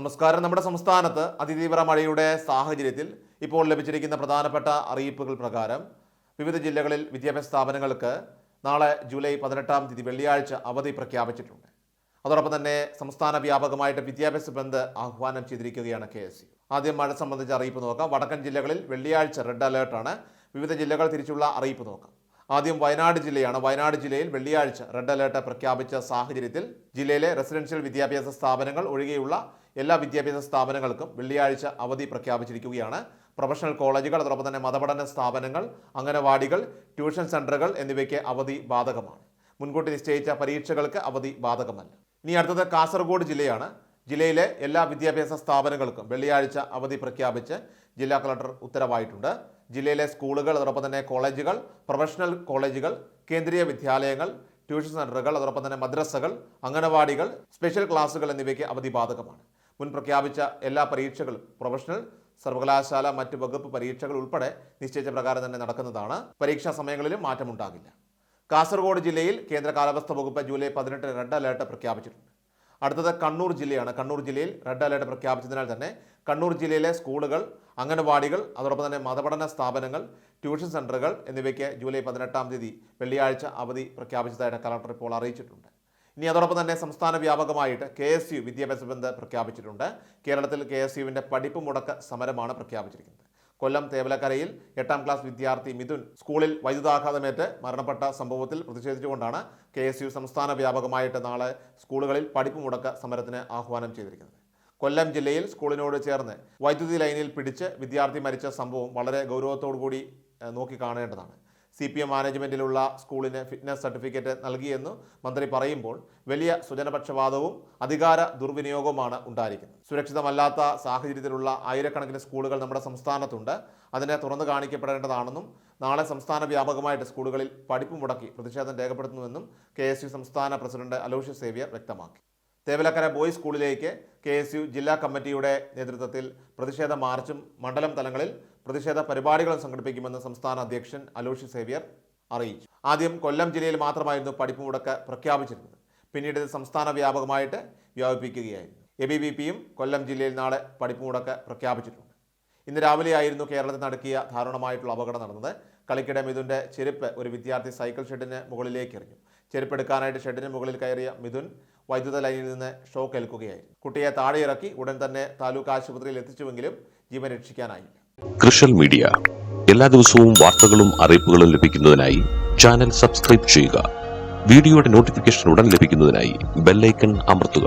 നമസ്കാരം. നമ്മുടെ സംസ്ഥാനത്ത് അതിതീവ്ര മഴയുടെ സാഹചര്യത്തിൽ ഇപ്പോൾ ലഭിച്ചിരിക്കുന്ന പ്രധാനപ്പെട്ട അറിയിപ്പുകൾ പ്രകാരം വിവിധ ജില്ലകളിൽ വിദ്യാഭ്യാസ സ്ഥാപനങ്ങൾക്ക് നാളെ ജൂലൈ പതിനെട്ടാം തീയതി വെള്ളിയാഴ്ച അവധി പ്രഖ്യാപിച്ചിട്ടുണ്ട്. അതോടൊപ്പം തന്നെ സംസ്ഥാന വ്യാപകമായിട്ട് വിദ്യാഭ്യാസ ബന്ദ് ആഹ്വാനം ചെയ്തിരിക്കുകയാണ് കെ എസ് ആദ്യം മഴ സംബന്ധിച്ച അറിയിപ്പ് നോക്കാം. വടക്കൻ ജില്ലകളിൽ വെള്ളിയാഴ്ച റെഡ് അലേർട്ടാണ്. വിവിധ ജില്ലകൾ തിരിച്ചുള്ള അറിയിപ്പ് നോക്കാം. ആദ്യം വയനാട് ജില്ലയാണ്. വയനാട് ജില്ലയിൽ വെള്ളിയാഴ്ച റെഡ് അലേർട്ട് പ്രഖ്യാപിച്ച സാഹചര്യത്തിൽ ജില്ലയിലെ റെസിഡൻഷ്യൽ വിദ്യാഭ്യാസ സ്ഥാപനങ്ങൾ ഒഴികെയുള്ള എല്ലാ വിദ്യാഭ്യാസ സ്ഥാപനങ്ങൾക്കും വെള്ളിയാഴ്ച അവധി പ്രഖ്യാപിച്ചിരിക്കുകയാണ്. പ്രൊഫഷണൽ കോളേജുകൾ അതോടൊപ്പം തന്നെ മതപഠന സ്ഥാപനങ്ങൾ അംഗനവാടികൾ ട്യൂഷൻ സെന്ററുകൾ എന്നിവയ്ക്ക് അവധി ബാധകമാണ്. മുൻകൂട്ടി നിശ്ചയിച്ച പരീക്ഷകൾക്ക് അവധി ബാധകമല്ല. ഇനി അടുത്തത് കാസർഗോഡ് ജില്ലയാണ്. ജില്ലയിലെ എല്ലാ വിദ്യാഭ്യാസ സ്ഥാപനങ്ങൾക്കും വെള്ളിയാഴ്ച അവധി പ്രഖ്യാപിച്ച് ജില്ലാ കളക്ടർ ഉത്തരവായിട്ടുണ്ട്. ജില്ലയിലെ സ്കൂളുകൾ അതോടൊപ്പം തന്നെ കോളേജുകൾ പ്രൊഫഷണൽ കോളേജുകൾ കേന്ദ്രീയ വിദ്യാലയങ്ങൾ ട്യൂഷൻ സെന്ററുകൾ അതോടൊപ്പം തന്നെ മദ്രസകൾ അംഗനവാടികൾ സ്പെഷ്യൽ ക്ലാസുകൾ എന്നിവയ്ക്ക് അവധി ബാധകമാണ് മുൻ പ്രഖ്യാപിച്ച എല്ലാ പരീക്ഷകളും പ്രൊഫഷണൽ സർവകലാശാല മറ്റ് വകുപ്പ് പരീക്ഷകൾ ഉൾപ്പെടെ നിശ്ചയിച്ച പ്രകാരം തന്നെ നടക്കുന്നതാണ്. പരീക്ഷാ സമയങ്ങളിലും മാറ്റമുണ്ടാകില്ല. കാസർഗോഡ് ജില്ലയിൽ കേന്ദ്ര കാലാവസ്ഥ വകുപ്പ് ജൂലൈ പതിനെട്ട് റെഡ് അലേർട്ട് പ്രഖ്യാപിച്ചിട്ടുണ്ട്. അടുത്തത് കണ്ണൂർ ജില്ലയാണ്. കണ്ണൂർ ജില്ലയിൽ റെഡ് അലേർട്ട് പ്രഖ്യാപിച്ചതിനാൽ തന്നെ കണ്ണൂർ ജില്ലയിലെ സ്കൂളുകൾ അംഗനവാടികൾ അതോടൊപ്പം തന്നെ മതപഠന സ്ഥാപനങ്ങൾ ട്യൂഷൻ സെന്ററുകൾ എന്നിവയ്ക്ക് ജൂലൈ പതിനെട്ടാം തീയതി വെള്ളിയാഴ്ച അവധി പ്രഖ്യാപിച്ചതായിട്ട് കളക്ടർ ഇപ്പോൾ അറിയിച്ചിട്ടുണ്ട്. ഇനി അതോടൊപ്പം തന്നെ സംസ്ഥാന വ്യാപകമായിട്ട് കെ എസ് യു വിദ്യാഭ്യാസ ബന്ദ് പ്രഖ്യാപിച്ചിട്ടുണ്ട്. കേരളത്തിൽ കെ എസ് യുവിന്റെ പഠിപ്പ് മുടക്ക സമരമാണ് പ്രഖ്യാപിച്ചിരിക്കുന്നത്. കൊല്ലം തേവലക്കരയിൽ എട്ടാം ക്ലാസ് വിദ്യാർത്ഥി മിഥുൻ സ്കൂളിൽ വൈദ്യുതാഘാതമേറ്റ് മരണപ്പെട്ട സംഭവത്തിൽ പ്രതിഷേധിച്ചുകൊണ്ടാണ് കെ എസ് യു സംസ്ഥാന വ്യാപകമായിട്ട് നാളെ സ്കൂളുകളിൽ പഠിപ്പ് മുടക്ക സമരത്തിന് ആഹ്വാനം ചെയ്തിരിക്കുന്നത്. കൊല്ലം ജില്ലയിൽ സ്കൂളിനോട് ചേർന്ന് വൈദ്യുതി ലൈനിൽ പിടിച്ച് വിദ്യാർത്ഥി മരിച്ച സംഭവം വളരെ ഗൗരവത്തോടു കൂടി നോക്കിക്കാണേണ്ടതാണ് സി പി എം മാനേജ്മെന്റിലുള്ള സ്കൂളിന് ഫിറ്റ്നസ് സർട്ടിഫിക്കറ്റ് നൽകിയെന്ന് മന്ത്രി പറയുമ്പോൾ വലിയ സുജനപക്ഷപാതവും അധികാര ദുർവിനിയോഗവുമാണ് ഉണ്ടായിരിക്കുന്നത്. സുരക്ഷിതമല്ലാത്ത സാഹചര്യത്തിലുള്ള ആയിരക്കണക്കിന് സ്കൂളുകൾ നമ്മുടെ സംസ്ഥാനത്തുണ്ട്. അതിനെ തുറന്നു കാണിക്കപ്പെടേണ്ടതാണെന്നും നാളെ സംസ്ഥാന വ്യാപകമായിട്ട് സ്കൂളുകളിൽ പഠിപ്പ് മുടക്കി പ്രതിഷേധം രേഖപ്പെടുത്തുന്നുവെന്നും കെ സംസ്ഥാന പ്രസിഡന്റ് അലോഷ്യസ് സേവ്യർ വ്യക്തമാക്കി. തേവലക്കര ബോയ്സ് സ്കൂളിലേക്ക് കെ എസ് യു ജില്ലാ കമ്മിറ്റിയുടെ നേതൃത്വത്തിൽ പ്രതിഷേധ മാർച്ചും മണ്ഡലം തലങ്ങളിൽ പ്രതിഷേധ പരിപാടികളും സംഘടിപ്പിക്കുമെന്ന് സംസ്ഥാന അധ്യക്ഷൻ അലോഷി സേവ്യർ അറിയിച്ചു. ആദ്യം കൊല്ലം ജില്ലയിൽ മാത്രമായിരുന്നു പഠിപ്പ് മുടക്ക് പ്രഖ്യാപിച്ചിരുന്നത്. പിന്നീട് ഇത് സംസ്ഥാന വ്യാപകമായിട്ട് വ്യാപിപ്പിക്കുകയായിരുന്നു. എ ബി വി പിയും കൊല്ലം ജില്ലയിൽ നാളെ പഠിപ്പ് മുടക്ക് പ്രഖ്യാപിച്ചിട്ടുണ്ട്. ഇന്ന് രാവിലെയായിരുന്നു കേരളത്തിൽ നടക്കിയ ദാരുണമായിട്ടുള്ള അപകടം നടന്നത്. കളിക്കിടെ മിഥുന്റെ ചെരുപ്പ് ഒരു വിദ്യാർത്ഥി സൈക്കിൾ ഷെഡിന് മുകളിലേക്ക് എറിഞ്ഞു ചെരുപ്പ് എടുക്കാനായിട്ട് ഷെഡിന് മുകളിൽ കയറിയ മിഥുൻ വൈദ്യുത ലൈനിൽ നിന്ന് ഷോക്ക് ഏൽക്കുകയായിരുന്നു കുട്ടിയെ താഴെ ഇറക്കി ഉടൻ തന്നെ താലൂക്ക് ആശുപത്രിയിൽ എത്തിച്ചുവെങ്കിലും ജീവൻ രക്ഷിക്കാനായില്ല. കൃഷൽ മീഡിയ. എല്ലാ ദിവസവും വാർത്തകളും അറിയിപ്പുകളും ലഭിക്കുന്നതിനായി ചാനൽ സബ്സ്ക്രൈബ് ചെയ്യുക. വീഡിയോയുടെ നോട്ടിഫിക്കേഷൻ ഉടൻ ലഭിക്കുന്നതിനായി ബെല്ലൈക്കൺ അമർത്തുക.